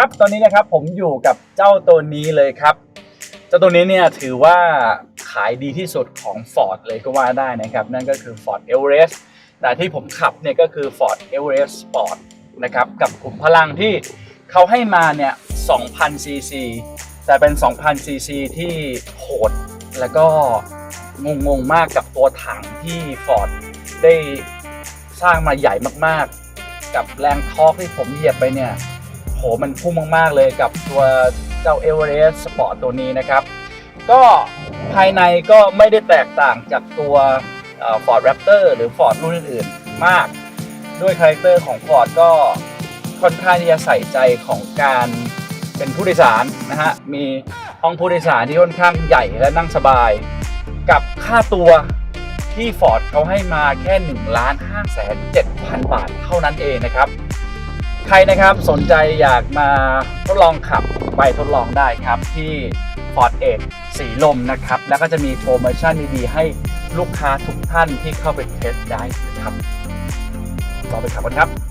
ครับ ตอนนี้นะครับผมอยู่กับเจ้าตัวนี้เลยครับ เจ้าตัวนี้เนี่ยถือว่าขายดีที่สุดของ Ford เลยก็ว่าได้นะครับ นั่นก็คือ Ford Everest แต่ที่ผมขับเนี่ยก็คือ Ford Everest Sport นะครับกับกลุ่มพลังที่เขาให้มาเนี่ย2,000 cc แต่เป็น 2,000 cc ที่โหดแล้วก็งงๆมากกับตัวถังที่ Ford ได้สร้างมาใหญ่มากๆ กับแรงทอร์กที่ผมเหยียบไปเนี่ย หมันพุ่งมาก ๆ เลยกับตัวเจ้า Everest Sport ตัวนี้นะครับ ก็ภายในก็ไม่ได้แตกต่างจากตัวเอ่อ Ford Raptor หรือ Ford รุ่นอื่นๆ มาก ด้วยคาแรคเตอร์ของ Ford ก็ค่อนข้างที่จะใส่ใจของการเป็นผู้โดยสารนะฮะ มีห้องผู้โดยสารที่ค่อนข้างใหญ่และนั่งสบาย กับค่าตัวที่ Ford เขาให้มาแค่1ล้าน5แสน7พันบาทเท่านั้นเองนะครับ ใครนะครับสนใจอยากมาทดลองขับไปทดลองได้ครับที่ Ford e d g สีลมนะครับ แล้วก็จะมีโปรโมชั่นดีๆให้ลูกค้าทุกท่านที่เข้าไปเทสได้นะครับลองไปขับกันครับ